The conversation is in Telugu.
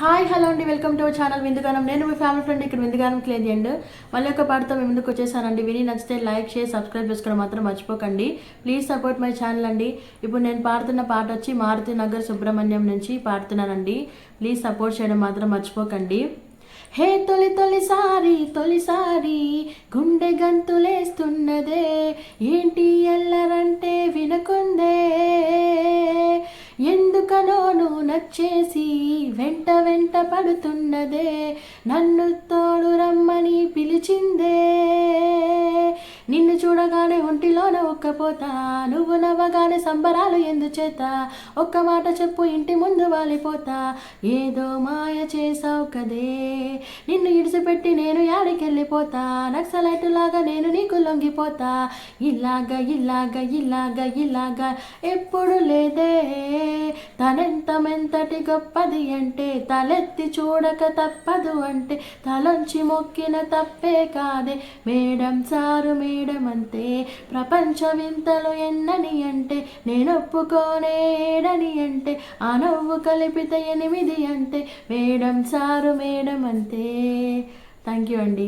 హాయ్ హలో అండి. వెల్కమ్ టు అవర్ ఛానల్ విందుగానం. నేను మీ ఫ్యామిలీ ఫ్రెండ్ ఇక్కడ విందుగానం క్లియర్ చేయండి మళ్ళీ ఒక పాటతో మీ ముందుకు వచ్చేసానండి. విని నచ్చితే లైక్ షేర్ సబ్స్క్రైబ్ చేసుకోవడం మాత్రం మర్చిపోకండి. ప్లీజ్ సపోర్ట్ మై ఛానల్ అండి. ఇప్పుడు నేను పాడుతున్న పాట వచ్చి మారుతి నగర్ సుబ్రహ్మణ్యం నుంచి పాడుతున్నానండి. ప్లీజ్ సపోర్ట్ చేయడం మాత్రం మర్చిపోకండి. హే తొలి తొలిసారి తొలిసారి గుండె గంతులేస్తున్నదే. ఏంటి ఎల్లరంటే వినకుందే. ఎందుకనో నువ్వు నచ్చేసి వెంట వెంట పడుతున్నదే నన్ను తోడు రమ్మని పిలిచిందే. నిన్ను చూడగానే ఒంటిలోన ఒక్కపోతా నువ్వు నవ్వగానే సంబరాలు ఎందుచేత ఒక్క మాట చెప్పు ఇంటి ముందు వాలిపోతా. ఏదో మాయ చేసావు కదే నిన్ను విడిచిపెట్టి నేను యాడికెళ్ళిపోతా? నక్సలైట్ లాగా నేను నీకు లొంగిపోతా? ఇలాగ ఇలాగ ఇలాగ ఇలాగ ఎప్పుడు లేదే? తనెంత మెంతటి గొప్పది అంటే తలెత్తి చూడక తప్పదు అంటే తలొంచి మొక్కిన తప్పే కాదే. మేడం సారు మేడం అంతే. ప్రపంచ వింతలు ఎన్నని అంటే నేను అంటే ఆ నవ్వు కలిపితే ఎనిమిది అంటే మేడం సారు మేడం అంతే. థ్యాంక్ యూ అండి